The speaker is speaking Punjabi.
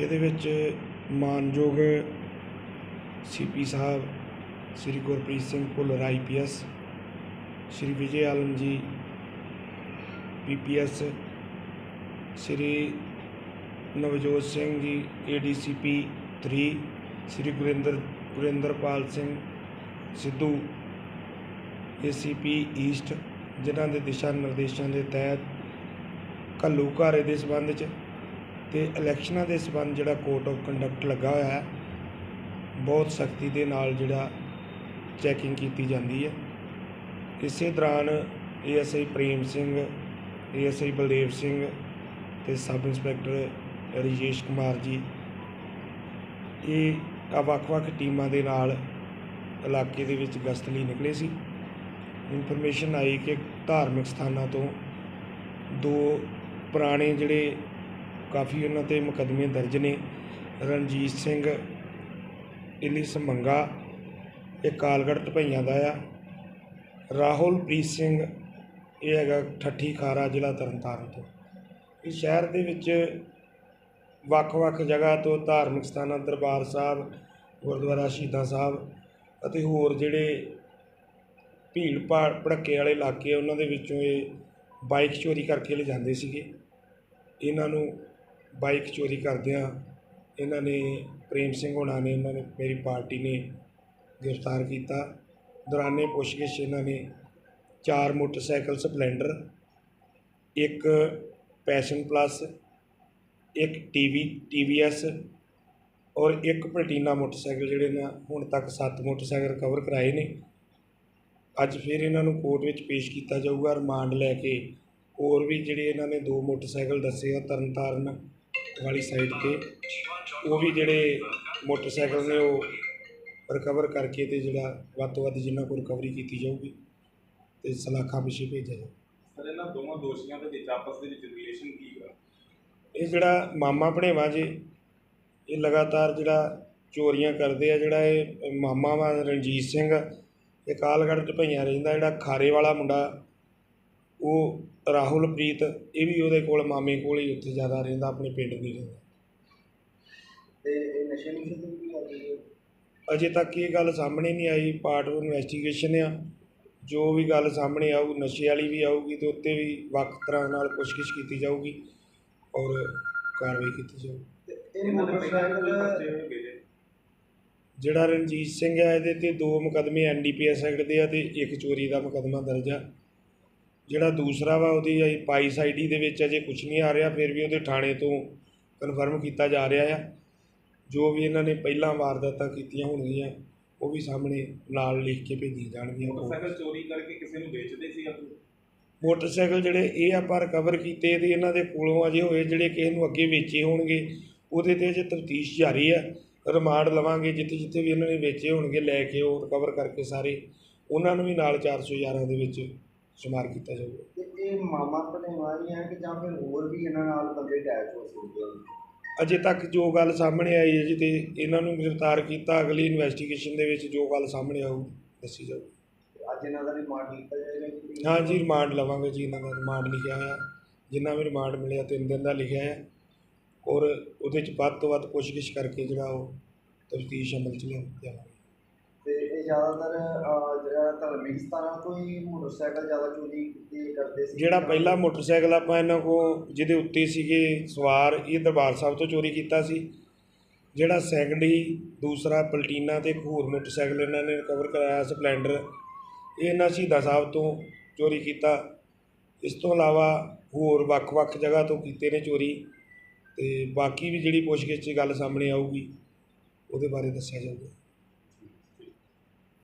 ਇਹਦੇ ਵਿੱਚ ਮਾਨਯੋਗ CP sahib, Shri Gurpreet Singh Bhullar IPS Shri Vijay Alam ji PPS Shri Navjot Singh ji ADCP 3 Shri Gurinder, Gurinderpal Singh Sidhu ACP east ਜਿਨ੍ਹਾਂ ਦੇ ਦਿਸ਼ਾ ਨਿਰਦੇਸ਼ਾਂ ਦੇ ਤਹਿਤ ਘੱਲੂ ਘਾਰੇ ਦੇ ਸਬੰਧ 'ਚ ਤੇ ਇਲੈਕਸ਼ਨਾਂ ਦੇ ਸਬੰਧ ਜਿਹੜਾ ਕੋਡ ਆਫ ਕੰਡਕਟ ਲੱਗਾ ਹੋਇਆ ਹੈ, ਬਹੁਤ ਸਖਤੀ ਦੇ ਨਾਲ ਜਿਹੜਾ ਚੈਕਿੰਗ ਕੀਤੀ ਜਾਂਦੀ ਹੈ। ਇਸੇ ਦੌਰਾਨ ਏਐਸਆਈ ਪ੍ਰੇਮ ਸਿੰਘ ਏਐਸਆਈ ਬਲਦੇਵ ਸਿੰਘ ਤੇ ਸਬ ਇੰਸਪੈਕਟਰ ਰਜੇਸ਼ ਕੁਮਾਰ ਜੀ, ਇਹ ਵੱਖ-ਵੱਖ ਟੀਮਾਂ ਦੇ ਨਾਲ ਇਲਾਕੇ ਦੇ ਵਿੱਚ ਗਸ਼ਤ ਲਈ ਨਿਕਲੇ ਸੀ। ਇਨਫੋਰਮੇਸ਼ਨ ਆਈ ਕਿ ਧਾਰਮਿਕ ਸਥਾਨਾਂ ਤੋਂ ਦੋ ਪੁਰਾਣੇ ਜਿਹੜੇ ਕਾਫੀ ਉਹਨਾਂ ਤੇ ਮੁਕੱਦਮੇ ਦਰਜ ਨੇ। ਰਣਜੀਤ ਸਿੰਘ, ਇਲਿਸ ਮੰਗਾ, ਇਹ ਕਾਲਗੜ੍ਹ ਢਪਈਆਂ ਦਾ ਆ। ਰਾਹੁਲ ਪ੍ਰੀਤ ਸਿੰਘ, ਇਹ ਹੈਗਾ ਠੱਠੀ ਖਾਰਾ ਜ਼ਿਲ੍ਹਾ ਤਰਨਤਾਰਨ ਤੋਂ। ਇਹ ਸ਼ਹਿਰ ਦੇ ਵਿੱਚ ਵੱਖ-ਵੱਖ ਜਗ੍ਹਾ ਤੋਂ ਧਾਰਮਿਕ ਸਥਾਨਾਂ, ਦਰਬਾਰ ਸਾਹਿਬ, ਗੁਰਦੁਆਰਾ ਸ਼ਹੀਦਾਂ ਸਾਹਿਬ ਅਤੇ ਹੋਰ ਜਿਹੜੇ ਭੀੜ ਭਾੜ ਭੜੱਕੇ ਵਾਲੇ ਇਲਾਕੇ ਉਹਨਾਂ ਦੇ ਵਿੱਚੋਂ ਇਹ ਬਾਈਕ ਚੋਰੀ ਕਰਕੇ ਲਿਜਾਂਦੇ ਸੀਗੇ। ਇਹਨਾਂ ਨੂੰ ਬਾਈਕ ਚੋਰੀ ਕਰਦਿਆਂ ਇਹਨਾਂ ਨੇ ਪ੍ਰੇਮ ਸਿੰਘ ਹੋਣਾ ਨੇ ਇਹਨਾਂ ਨੇ ਮੇਰੀ ਪਾਰਟੀ ਨੇ ਗ੍ਰਿਫਤਾਰ ਕੀਤਾ। ਦੌਰਾਨੇ ਪੁੱਛਗਿੱਛ ਇਹਨਾਂ ਨੇ ਚਾਰ ਮੋਟਰਸਾਈਕਲ ਸਪਲੈਂਡਰ, ਇੱਕ ਪੈਸ਼ਨ ਪਲੱਸ, ਇੱਕ ਟੀਵੀ, ਟੀਵੀਐਸ ਔਰ ਇੱਕ ਪਲਟੀਨਾ ਮੋਟਰਸਾਈਕਲ ਜਿਹੜੇ ਨਾ ਹੁਣ ਤੱਕ ਸੱਤ ਮੋਟਰਸਾਈਕਲ ਕਵਰ ਕਰਾਏ ਨੇ। ਅੱਜ ਫਿਰ ਇਹਨਾਂ ਨੂੰ ਕੋਰਟ ਵਿੱਚ ਪੇਸ਼ ਕੀਤਾ ਜਾਊਗਾ, ਰਿਮਾਂਡ ਲੈ ਕੇ ਹੋਰ ਵੀ ਜਿਹੜੇ ਇਹਨਾਂ ਨੇ ਦੋ ਮੋਟਰਸਾਈਕਲ ਦੱਸੇ ਆ, ਤਰਨਤਾਰਨ ਵਾਲੀ ਸਾਈਡ ਤੇ ਉਹ ਵੀ ਜਿਹੜੇ ਮੋਟਰਸਾਈਕਲ ਨੇ ਉਹ ਰਿਕਵਰ ਕਰਕੇ ਤੇ ਜਿਹੜਾ ਵੱਧ ਤੋਂ ਵੱਧ ਜਿੰਨਾ ਕੋਲ ਰਿਕਵਰੀ ਕੀਤੀ ਜਾਊਗੀ ਤੇ ਸਲਾਖਾਂ ਪਿੱਛੇ ਭੇਜਿਆ ਜਾਊ। ਸਰ ਇਹਨਾਂ ਦੋਵਾਂ ਦੋਸ਼ੀਆਂ ਦੇ ਵਿੱਚ ਆਪਸ ਦੇ ਵਿੱਚ ਰਿਲੇਸ਼ਨ ਕੀ ਹੈ ਇਹ ਜਿਹੜਾ ਮਾਮਾ ਭਣੇਵਾ ਜੀ ਇਹ ਲਗਾਤਾਰ ਜਿਹੜਾ ਚੋਰੀਆਂ ਕਰਦੇ ਆ ਜਿਹੜਾ ਇਹ ਮਾਮਾ ਵਾ ਰਣਜੀਤ ਸਿੰਘ ਇਹ ਕਾਲਗੜ੍ਹ ਢਪਈਆਂ ਰਹਿੰਦਾ ਜਿਹੜਾ ਖਾਰੇ ਵਾਲਾ ਮੁੰਡਾ ਉਹ ਰਾਹੁਲ ਪ੍ਰੀਤ ਇਹ ਵੀ ਉਹਦੇ ਕੋਲ ਮਾਮੇ ਕੋਲ ਹੀ ਉੱਥੇ ਜ਼ਿਆਦਾ ਰਹਿੰਦਾ ਆਪਣੇ ਪਿੰਡ ਨਹੀਂ ਰਹਿੰਦਾ। ਤੇ ਇਹ ਨਸ਼ੇ ਨੁਸ਼ੇ ਦੀ ਵੀ ਗੱਲ ਹੈ ਅਜੇ ਤੱਕ ਇਹ ਗੱਲ ਸਾਹਮਣੇ ਨਹੀਂ ਆਈ ਪਾਰਟ ਆਫ ਇਨਵੈਸਟੀਗੇਸ਼ਨ ਆ। ਜੋ ਵੀ ਗੱਲ ਸਾਹਮਣੇ ਆਊ ਨਸ਼ੇ ਵਾਲੀ ਵੀ ਆਊਗੀ ਤੇ ਉੱਤੇ ਵੀ ਵੱਖ ਤਰ੍ਹਾਂ ਨਾਲ ਪੁੱਛਗਿੱਛ ਕੀਤੀ ਜਾਊਗੀ ਔਰ ਕਾਰਵਾਈ ਕੀਤੀ ਜਾਊਗੀ ਇਹ ਮੋਟਰਸਾਈਕਲ ਜਿਹੜਾ ਰਣਜੀਤ ਸਿੰਘ ਹੈ ਇਹਦੇ ਤੇ ਦੋ ਮੁਕੱਦਮੇ ਐਨਡੀਪੀਐਸ ਐਕਟ ਦੇ ਆ ਤੇ ਇੱਕ ਚੋਰੀ ਦਾ ਮੁਕੱਦਮਾ ਦਰਜ ਆ। ਜਿਹੜਾ ਦੂਸਰਾ ਵਾ ਉਹਦੀ ਆਈ ਪਾਈਸ ਆਈਡੀ ਦੇ ਵਿੱਚ ਅਜੇ ਕੁਝ ਨਹੀਂ ਆ ਰਿਹਾ ਫਿਰ ਵੀ ਉਹਦੇ ਥਾਣੇ ਤੋਂ ਕਨਫਰਮ ਕੀਤਾ ਜਾ ਰਿਹਾ ਆ। ਜੋ ਵੀ ਇਹਨਾਂ ਨੇ ਪਹਿਲਾਂ ਵਾਰਦਾਤਾਂ ਕੀਤੀਆਂ ਹੋਣਗੀਆਂ ਉਹ ਵੀ ਸਾਹਮਣੇ ਨਾਲ ਲਿਖ ਕੇ ਭੇਜੀ ਜਾਣਗੀਆਂ। ਮੋਟਰਸਾਈਕਲ ਚੋਰੀ ਕਰਕੇ ਕਿਸੇ ਨੂੰ ਵੇਚਦੇ ਸੀ ਆਪੂ ਮੋਟਰਸਾਈਕਲ ਜਿਹੜੇ ਇਹ ਆਪਾਂ ਰਿਕਵਰ ਕੀਤੇ ਤੇ ਇਹਨਾਂ ਦੇ ਕੋਲੋਂ ਅਜੇ ਹੋਏ ਜਿਹੜੇ ਕਿਸੇ ਨੂੰ ਅੱਗੇ ਵੇਚੇ ਹੋਣਗੇ ਉਹਦੇ ਤੇ ਅਜੇ ਤਫਤੀਸ਼ ਜਾਰੀ ਆ। ਰਿਮਾਂਡ ਲਵਾਂਗੇ ਜਿੱਥੇ ਜਿੱਥੇ ਵੀ ਇਹਨਾਂ ਨੇ ਵੇਚੇ ਹੋਣਗੇ ਲੈ ਕੇ ਉਹ ਰਿਕਵਰ ਕਰਕੇ ਸਾਰੇ। ਉਹਨਾਂ ਨੂੰ ਵੀ ਨਾਲ 411 ਦੇ ਵਿੱਚ ਸ਼ੁਮਾਰ ਕੀਤਾ ਜਾਊਗਾ। ਤੇ ਇਹ ਮਾਮਾ ਭਣੇਵਾ ਹੀ ਹੈ ਕਿ ਜਾਂ ਫਿਰ ਹੋਰ ਵੀ ਇਹਨਾਂ ਨਾਲ ਬੰਦੇ ਅਟੈਚ ਹੋ ਸਕਦੇ ਹਨ ਅਜੇ ਤੱਕ ਜੋ ਗੱਲ ਸਾਹਮਣੇ ਆਈ ਹੈ ਜੀ ਤੇ ਇਹਨਾਂ ਨੂੰ ਗ੍ਰਿਫਤਾਰ ਕੀਤਾ ਅਗਲੀ ਇਨਵੈਸਟੀਗੇਸ਼ਨ ਦੇ ਵਿੱਚ ਜੋ ਗੱਲ ਸਾਹਮਣੇ ਆਊ ਦੱਸੀ ਜਾਊ। ਅੱਜ ਇਹਨਾਂ ਦਾ ਰਿਮਾਂਡ ਕੀਤਾ ਜਾਏਗਾ ਕਿ ਹਾਂ ਜੀ ਰਿਮਾਂਡ ਲਵਾਂਗੇ ਜੀ ਇਹਨਾਂ ਦਾ ਰਿਮਾਂਡ ਲਿਖਿਆ ਹੋਇਆ। ਜਿੰਨਾ ਵੀ ਰਿਮਾਂਡ ਮਿਲਿਆ ਤਿੰਨ ਦਿਨ ਦਾ ਲਿਖਿਆ ਹੈ। ਔਰ ਉਹਦੇ ਚ ਵੱਧ ਤੋਂ ਵੱਧ ਪੁੱਛਗਿੱਛ ਕਰਕੇ ਜਿਹੜਾ ਉਹ ਤਫਤੀਸ਼ ਅਮਲ ਚ ਲਿਆਵਾਂਗੇ। ਜ਼ਿਆਦਾਤਰ ਅਹ, ਜਿਹੜਾ ਧਾਰਮਿਕ ਸਥਾਨਾਂ ਤੋਂ ਹੀ ਮੋਟਰਸਾਈਕਲ ਜ਼ਿਆਦਾ ਚੋਰੀ ਕੀਤੇ ਕਰਦੇ ਸੀ? ਜਿਹੜਾ ਪਹਿਲਾ ਮੋਟਰਸਾਈਕਲ ਆਪਾਂ ਇਹਨਾਂ ਕੋ ਜਿਹਦੇ ਉੱਤੇ ਸੀਗੇ ਸਵਾਰ ਇਹ ਦਰਬਾਰ ਸਾਹਿਬ ਤੋਂ ਚੋਰੀ ਕੀਤਾ ਸੀ। ਜਿਹੜਾ ਸੈਕੰਡਰੀ ਦੂਸਰਾ ਪਲਟੀਨਾ ਤੇ ਇੱਕ ਹੋਰ ਮੋਟਰਸਾਈਕਲ ਇਹਨਾਂ ਨੇ ਰਿਕਵਰ ਕਰਾਇਆ ਸਪਲੈਂਡਰ। ਇਹ ਇਹਨਾਂ ਸ਼ਹੀਦਾਂ ਸਾਹਿਬ ਤੋਂ ਚੋਰੀ ਕੀਤਾ। ਇਸ ਤੋਂ ਇਲਾਵਾ ਹੋਰ ਵੱਖ-ਵੱਖ ਜਗ੍ਹਾ ਤੋਂ ਕੀਤੇ ਨੇ ਚੋਰੀ। ਤੇ ਬਾਕੀ ਵੀ ਜਿਹੜੀ ਪੁੱਛਗਿੱਛ 'ਚ ਗੱਲ ਸਾਹਮਣੇ ਆਊਗੀ ਉਹਦੇ ਬਾਰੇ ਦੱਸਿਆ ਜਾਊਗਾ।